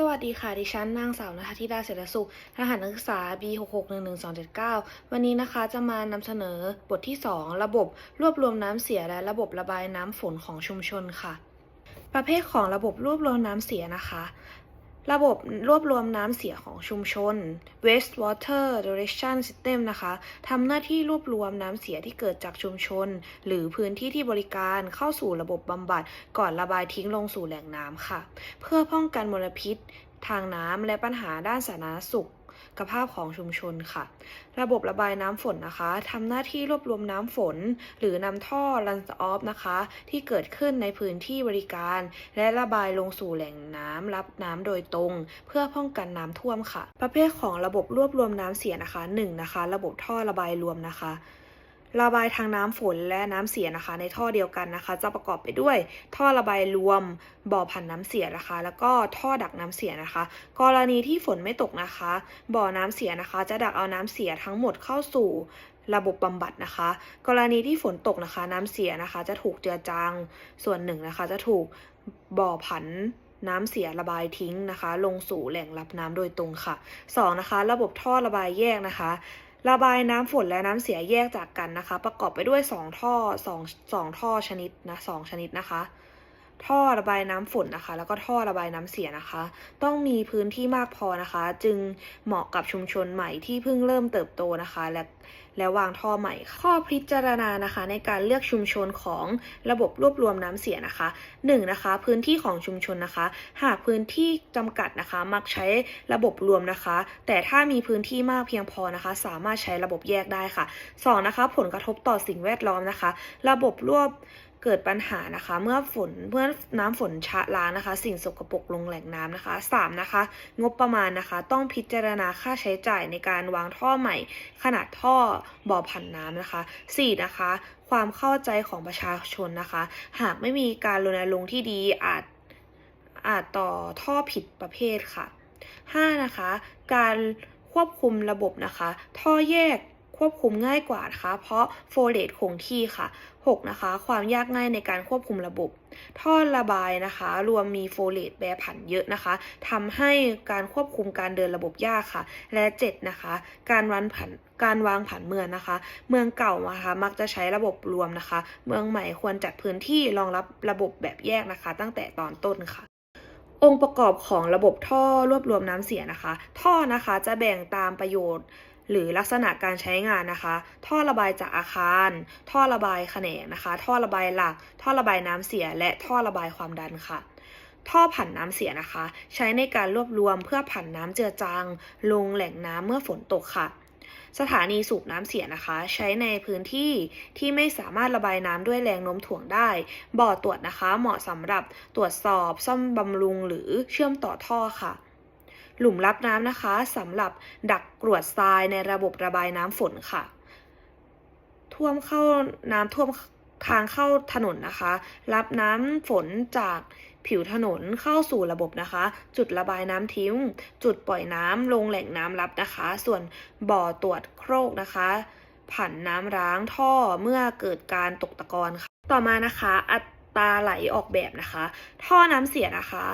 สวัสดีค่ะ ดิฉันนางสาวนัทธิดาเศรษฐสุขรหัสนักศึกษา B6611279 วันนี้นะคะจะมานำเสนอบทที่ 2 ระบบรวบรวมน้ำเสียและระบบระบายน้ำฝนของชุมชนค่ะ ประเภทของระบบรวบรวมน้ำเสียนะคะ ระบบรวบรวมน้ำเสียของชุมชน waste water direction system นะคะทำหน้าที่รวบรวมน้ำเสียที่เกิดจากชุมชน หรือพื้นที่ที่บริการเข้าสู่ระบบบำบัด ก่อนระบายทิ้งลงสู่แหล่งน้ำค่ะ เพื่อป้องกันมลพิษ ทางน้ำและปัญหาด้านสาธารณสุข ภาพของชุมชนค่ะ ระบบระบายน้ำฝนนะคะทำหน้าที่รวบรวมน้ำฝน หรือนำท่อลันสออฟนะคะ ที่เกิดขึ้นในพื้นที่บริการ และระบายลงสู่แหล่งน้ำรับน้ำโดยตรง เพื่อป้องกันน้ำท่วมค่ะ ประเภทของระบบรวบรวมน้ำเสียนะคะ 1 นะคะ ระบบท่อระบายรวมนะคะ ระบายทางน้ำฝนและน้ำเสียนะคะ ในท่อเดียวกันนะคะ จะประกอบไปด้วย ท่อระบายรวมบ่อผ่านน้ำเสียนะคะ แล้วก็ท่อดักน้ำเสียนะคะ กรณีที่ฝนไม่ตกนะคะ บ่อน้ำเสียนะคะ จะดักเอาน้ำเสียทั้งหมดเข้าสู่ระบบบำบัดนะคะ กรณีที่ฝนตกนะคะ น้ำเสียนะคะ จะถูกเจือจางส่วนหนึ่งนะคะ จะถูกบ่อผันน้ำเสียระบายทิ้งนะคะ ลงสู่แหล่งรับน้ำโดยตรงค่ะสองนะคะ ระบบท่อระบายแยกนะคะ ระบายน้ำฝนและน้ำเสียแยกจากกันนะคะ ประกอบไปด้วย 2 ท่อ2 2ท่อชนิดนะสองชนิดนะคะ ท่อระบายน้ำฝนนะคะ แล้วก็ท่อระบายน้ำเสียนะคะ ต้องมีพื้นที่มากพอนะคะ จึงเหมาะกับชุมชนใหม่ที่เพิ่งเริ่มเติบโตนะคะ และและวางท่อใหม่ ข้อพิจารณานะคะ ในการเลือกชุมชนของระบบรวบรวมน้ำเสียนะคะ1นงนะคะ พื้นที่ของชุมชนนะคะ หากพื้นที่จำกัดนะคะ มักใช้ระบบรวมนะคะ แต่ถ้ามีพื้นที่มากเพียงพอนะคะ สามารถใช้ระบบแยกได้ค่ะ 2. นะคะ ผลกระทบต่อสิ่งแวดล้อมนะคะ ระบบรวบเกิดปัญหานะคะ เมื่อฝนเมื่อน้ำฝนชะล้างนะคะ สิ่งสกปรกลงแหล่งน้ำนะคะ 3. นะคะ งบประมาณนะคะ ต้องพิจารณาค่าใช้จ่ายในการวางท่อใหม่ ขนาดท่อบ่อผ่านน้ำนะคะ 4. นะคะ ความเข้าใจของประชาชนนะคะ หากไม่มีการรณรงค์ที่ดีอาจอาจต่อท่อผิดประเภทค่ะ 5. นะคะ การควบคุมระบบนะคะ ท่อแยก ควบคุมง่ายกว่านะคะ เพราะโฟเลตคงที่ค่ะ 6. นะคะ ความยากง่ายในการควบคุมระบบ ท่อระบายนะคะ รวมมีโฟเลตแปรผันเยอะนะคะทำให้การควบคุมการเดินระบบยากค่ะ และ 7. นะคะ การวันผันการวางผันเมืองนะคะ เมืองเก่านะคะมักจะใช้ระบบรวมนะคะ เมืองใหม่ควรจัดพื้นที่รองรับระบบแบบแยกนะคะ ตั้งแต่ตอนต้นค่ะองค์ประกอบของระบบท่อรวบรวมน้ำเสียนะคะ ท่อนะคะจะแบ่งตามประโยชน์ หรือลักษณะการใช้งานนะคะ ท่อระบายจากอาคาร ท่อระบายแขนงนะคะ ท่อระบายหลัก ท่อระบายน้ำเสีย และท่อระบายความดันค่ะท่อผันน้ำเสียนะคะ ใช้ในการรวบรวมเพื่อผันน้ำเจือจางลงแหล่งน้ำเมื่อฝนตกค่ะ สถานีสูบน้ำเสียนะคะ ใช้ในพื้นที่ที่ไม่สามารถระบายน้ำด้วยแรงโน้มถ่วงได้ บ่อตรวจนะคะ เหมาะสำหรับตรวจสอบซ่อมบำรุงหรือเชื่อมต่อท่อค่ะ หลุมรับน้ำนะคะสำหรับดักกรวดทรายในระบบระบายน้ำฝนค่ะ ท่วมเข้าน้ำท่วมทางเข้าถนนนะคะ รับน้ำฝนจากผิวถนนเข้าสู่ระบบนะคะ จุดระบายน้ำทิ้ง จุดปล่อยน้ำลงแหล่งน้ำรับนะคะ ส่วนบ่อตรวจโครกนะคะ ผันน้ำร้างท่อเมื่อเกิดการตกตะกอนค่ะ ต่อมานะคะ อัตราไหลออกแบบนะคะ ท่อน้ำเสียนะคะ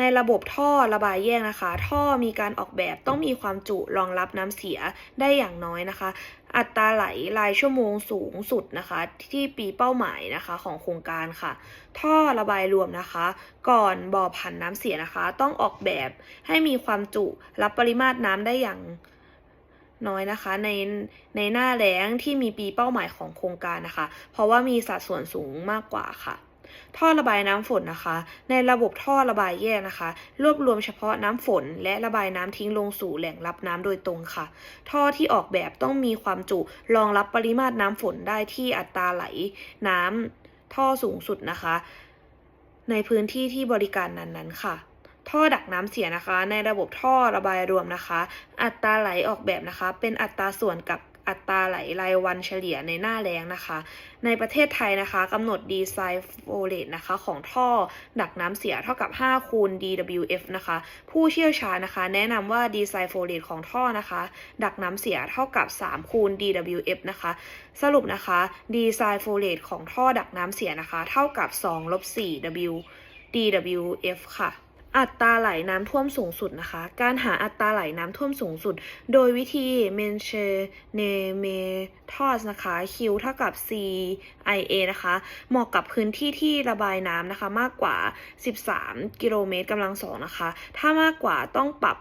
ในระบบท่อระบายแยกนะคะ ท่อมีการออกแบบต้องมีความจุรองรับน้ำเสียได้อย่างน้อยนะคะ อัตราไหลรายชั่วโมงสูงสุดนะคะ ที่ปีเป้าหมายนะคะของโครงการค่ะ ท่อระบายรวมนะคะ ก่อนบ่อผันน้ำเสียนะคะ ต้องออกแบบให้มีความจุรับปริมาตรน้ำได้อย่างน้อยนะคะในในหน้าแล้งที่มีปีเป้าหมายของโครงการนะคะ เพราะว่ามีสัดส่วนสูงมากกว่าค่ะ ท่อระบายน้ำฝนนะคะ ในระบบท่อระบายแยกนะคะ รวบรวมเฉพาะน้ำฝน และระบายน้ำทิ้งลงสู่แหล่งรับน้ำโดยตรงค่ะ ท่อที่ออกแบบต้องมีความจุรองรับปริมาตรน้ำฝนได้ที่อัตราไหล น้ำท่อสูงสุดนะคะ ในพื้นที่ที่บริการนั้นๆค่ะท่อดักน้ำเสียนะคะ ในระบบท่อระบายรวมนะคะ อัตราไหลออกแบบนะคะ เป็นอัตราส่วนกับ อัตราไหลรายวันเฉลี่ยในหน้าแรงนะคะ ในประเทศไทยนะคะกำหนดดีไซน์โฟเลตนะคะของท่อดักน้ำเสียเท่ากับ 5 คูณ DWF นะคะ ผู้เชี่ยวชาญนะคะ แนะนำว่าดีไซน์โฟเลตของท่อนะคะ ดักน้ำเสียเท่ากับ 3 คูณ DWF นะคะ สรุปนะคะดีไซน์โฟเลตของท่อดักน้ำเสียนะคะ เท่ากับ2ลบ4 W DWF ค่ะ อัตราไหลน้ำท่วมสูงสุดนะคะ การหาอัตราไหลน้ำท่วมสูงสุด โดยวิธี m e n c h e n e m e t o s นะคะ Q เท่ากับ CIA นะคะ เหมาะกับพื้นที่ที่ระบายน้ำนะคะ มากกว่า 13 กิโลเมตรกำลังสองนะคะ ถ้ามากกว่าต้องปรับ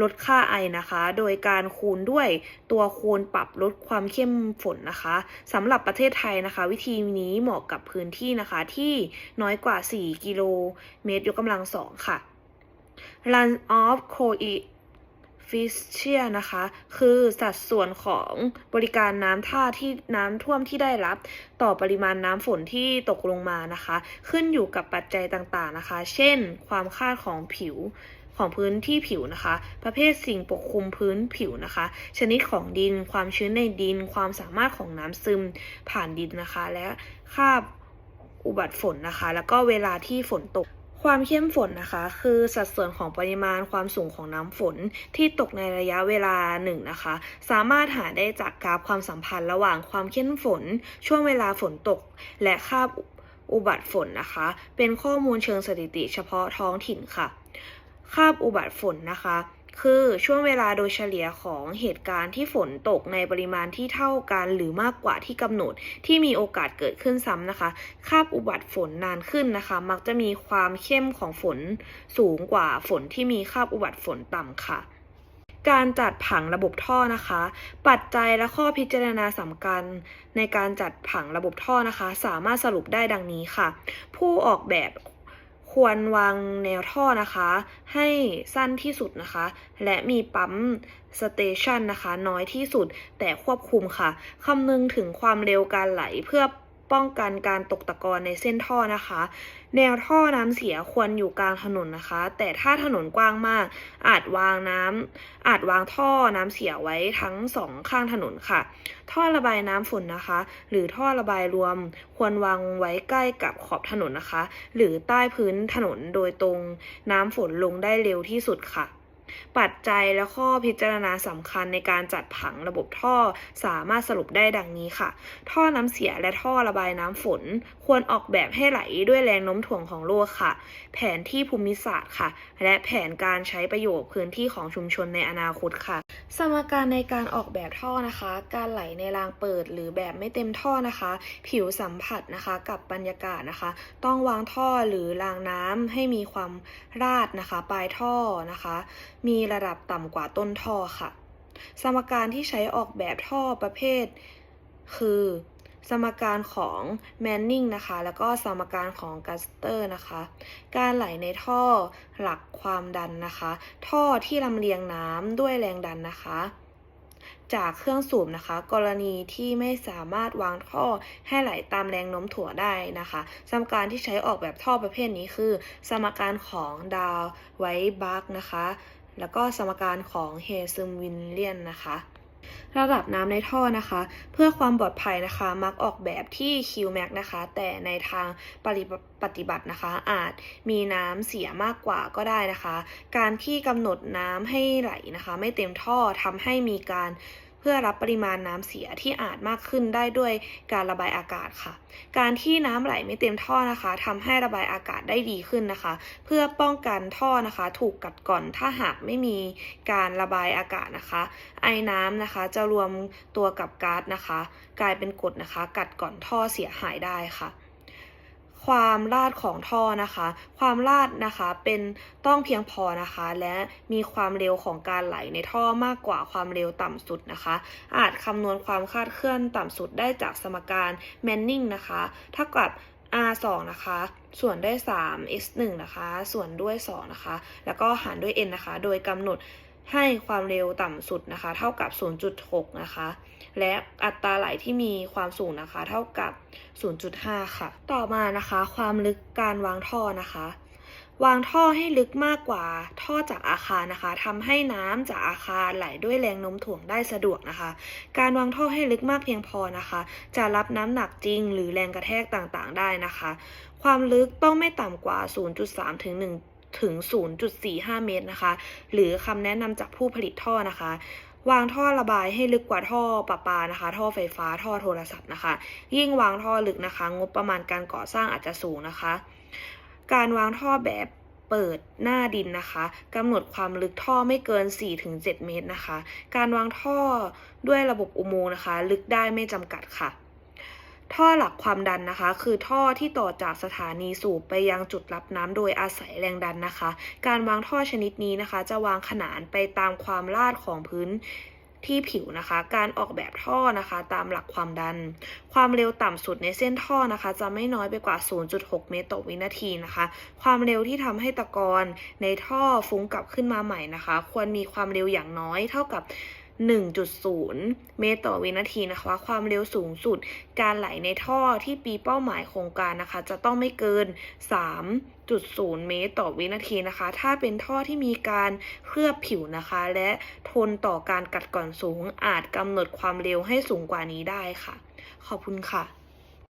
ลดค่าไอนะคะ โดยการคูณด้วยตัวคูณปรับลดความเข้มฝนนะคะสำหรับประเทศไทยนะคะ วิธีนี้เหมาะกับพื้นที่นะคะที่น้อยกว่า 4 กิโลเมตรยกกำลังสองค่ะ run off coefficient นะคะ คือสัดส่วนของบริการน้ำท่าที่น้ำท่วมที่ได้รับ ต่อปริมาณน้ำฝนที่ตกลงมานะคะ ขึ้นอยู่กับปัจจัยต่างๆนะคะ เช่น ความคาดของผิว ของพื้นที่ผิวนะคะ ประเภทสิ่งปกคลุมพื้นผิวนะคะ ชนิดของดิน ความชื้นในดิน ความสามารถของน้ำซึมผ่านดินนะคะ และคาบอุบัติฝนนะคะ แล้วก็เวลาที่ฝนตกความเข้มฝนนะคะ คือสัดส่วนของปริมาณความสูงของน้ำฝนที่ตกในระยะเวลาหนึ่งนะคะ สามารถหาได้จากกราฟความสัมพันธ์ระหว่างความเข้มฝน ช่วงเวลาฝนตก และคาบอุบัติฝนนะคะ เป็นข้อมูลเชิงสถิติเฉพาะท้องถิ่นค่ะ คาบอุบัติฝนนะคะ คือช่วงเวลาโดยเฉลี่ยของเหตุการณ์ที่ฝนตกในปริมาณที่เท่ากันหรือมากกว่าที่กำหนดที่มีโอกาสเกิดขึ้นซ้ำนะคะ คาบอุบัติฝนนานขึ้นนะคะ มักจะมีความเข้มของฝนสูงกว่าฝนที่มีคาบอุบัติฝนต่ำค่ะการจัดผังระบบท่อนะคะ ปัจจัยและข้อพิจารณาสำคัญ ในการจัดผังระบบท่อนะคะ สามารถสรุปได้ดังนี้ค่ะ ผู้ออกแบบ ควรวางแนวท่อนะคะ ให้สั้นที่สุดนะคะ และมีปั๊มสเตชันนะคะ น้อยที่สุดแต่ควบคุมค่ะคำนึงถึงความเร็วการไหลเพื่อ ป้องกันการตกตะกอนในเส้นท่อนะคะ แนวท่อน้ำเสียควรอยู่กลางถนนนะคะ แต่ถ้าถนนกว้างมาก อาจวางน้ำอาจวางท่อน้ำเสียไว้ทั้งสองข้างถนนค่ะ ท่อระบายน้ำฝนนะคะ หรือท่อระบายรวมควรวางไว้ใกล้กับขอบถนนนะคะ หรือใต้พื้นถนนโดยตรงน้ำฝนลงได้เร็วที่สุดค่ะ ปัจจัยและข้อพิจารณาสำคัญในการจัดผังระบบท่อสามารถสรุปได้ดังนี้ค่ะ ท่อน้ำเสียและท่อระบายน้ำฝน ควรออกแบบให้ไหลด้วยแรงโน้มถ่วงของโลกค่ะ แผนที่ภูมิศาสตร์ค่ะ และแผนการใช้ประโยชน์พื้นที่ของชุมชนในอนาคตค่ะ สมการในการออกแบบท่อนะคะ การไหลในรางเปิดหรือแบบไม่เต็มท่อนะคะ ผิวสัมผัสนะคะกับบรรยากาศนะคะ ต้องวางท่อหรือรางน้ำให้มีความราดนะคะ ปลายท่อนะคะมีระดับต่ำกว่าต้นท่อค่ะ สมการที่ใช้ออกแบบท่อประเภท คือสมการของแมนนิงนะคะ แล้วก็สมการของกัสเตอร์นะคะ การไหลในท่อหลักความดันนะคะ ท่อที่ลำเลียงน้ำด้วยแรงดันนะคะ จากเครื่องสูบนะคะ กรณีที่ไม่สามารถวางท่อให้ไหลตามแรงโน้มถ่วงได้นะคะ สมการที่ใช้ออกแบบท่อประเภทนี้คือ สมการของดาวไวบักนะคะ แล้วก็สมการของเฮซึมวินเลียนนะคะระดับน้ำในท่อนะคะ เพื่อความปลอดภัยนะคะ มักออกแบบที่ QMax นะคะ แต่ในทางปฏิบัติปฏิบัตินะคะ อาจมีน้ำเสียมากกว่าก็ได้นะคะ การที่กำหนดน้ำให้ไหลนะคะ ไม่เต็มท่อทำให้มีการ พื่อรับปริมาณน้ำเสียที่อาจมากขึ้นได้ด้วยการระบายอากาศค่ะ การที่น้ำไหลไม่เต็มท่อนะคะทำให้ระบายอากาศได้ดีขึ้นนะคะ เพื่อป้องกันท่อนะคะ ถูกกัดก่อนถ้าหากไม่มีการระบายอากาศนะคะ ไอ้น้ำนะคะจะรวมตัวกับก๊าซนะคะ กลายเป็นกรดนะคะ กัดก่อนท่อเสียหายได้ค่ะ ความลาดของท่อนะคะ ความลาดนะคะเป็นต้องเพียงพอนะคะ และมีความเร็วของการไหลในท่อมากกว่าความเร็วต่ำสุดนะคะ อาจคำนวณความคลาดเคลื่อนต่ำสุดได้จากสมการแมนนิงนะคะเท่ากับ r 2นะคะ ส่วนด้วย3 s 1นะคะ ส่วนด้วย 2 นะคะ แล้วก็หารด้วย n นะคะ โดยกำหนด ให้ความเร็วต่ำสุดนะคะ เท่ากับ 0.6 นะคะ และอัตราไหลที่มีความสูงนะคะ เท่ากับ 0.5 ค่ะ ต่อมานะคะ ความลึกการวางท่อนะคะ วางท่อให้ลึกมากกว่าท่อจากอาคารนะคะทำให้น้ำจากอาคารไหลด้วยแรงโน้มถ่วงได้สะดวกนะคะ การวางท่อให้ลึกมากเพียงพอนะคะ จะรับน้ำหนักจริง หรือแรงกระแทกต่างๆ ได้นะคะ ความลึกต้องไม่ต่ำกว่า 0.3 ถึง 1 ถึง 0.45 เมตรนะคะ หรือคำแนะนำจากผู้ผลิตท่อนะคะ วางท่อระบายให้ลึกกว่าท่อประปานะคะ ท่อไฟฟ้าท่อโทรศัพท์นะคะ ยิ่งวางท่อลึกนะคะ งบประมาณการก่อสร้างอาจจะสูงนะคะ การวางท่อแบบเปิดหน้าดินนะคะกำหนดความลึกท่อไม่เกิน 4-7 เมตรนะคะ การวางท่อด้วยระบบอุโมงค์นะคะ ลึกได้ไม่จำกัดค่ะ ท่อหลักความดันนะคะ คือท่อที่ต่อจากสถานีสูบไปยังจุดรับน้ำโดยอาศัยแรงดันนะคะ การวางท่อชนิดนี้นะคะ จะวางขนานไปตามความลาดของพื้นที่ผิวนะคะ การออกแบบท่อนะคะ ตามหลักความดัน ความเร็วต่ำสุดในเส้นท่อนะคะ จะไม่น้อยไปกว่า 0.6 เมตรต่อวินาทีนะคะ ความเร็วที่ทำให้ตะกอนในท่อฟุ้งกลับขึ้นมาใหม่นะคะ ควรมีความเร็วอย่างน้อยเท่ากับ 1.0 เมตรต่อวินาทีนะคะ ความเร็วสูงสุด การไหลในท่อที่ปีเป้าหมายโครงการนะคะ จะต้องไม่เกิน 3.0 เมตรต่อวินาทีนะคะ ถ้าเป็นท่อที่มีการเคลือบผิวนะคะ และทนต่อการกัดกร่อนสูงอาจกำหนดความเร็วให้สูงกว่านี้ได้ค่ะ ขอบคุณค่ะ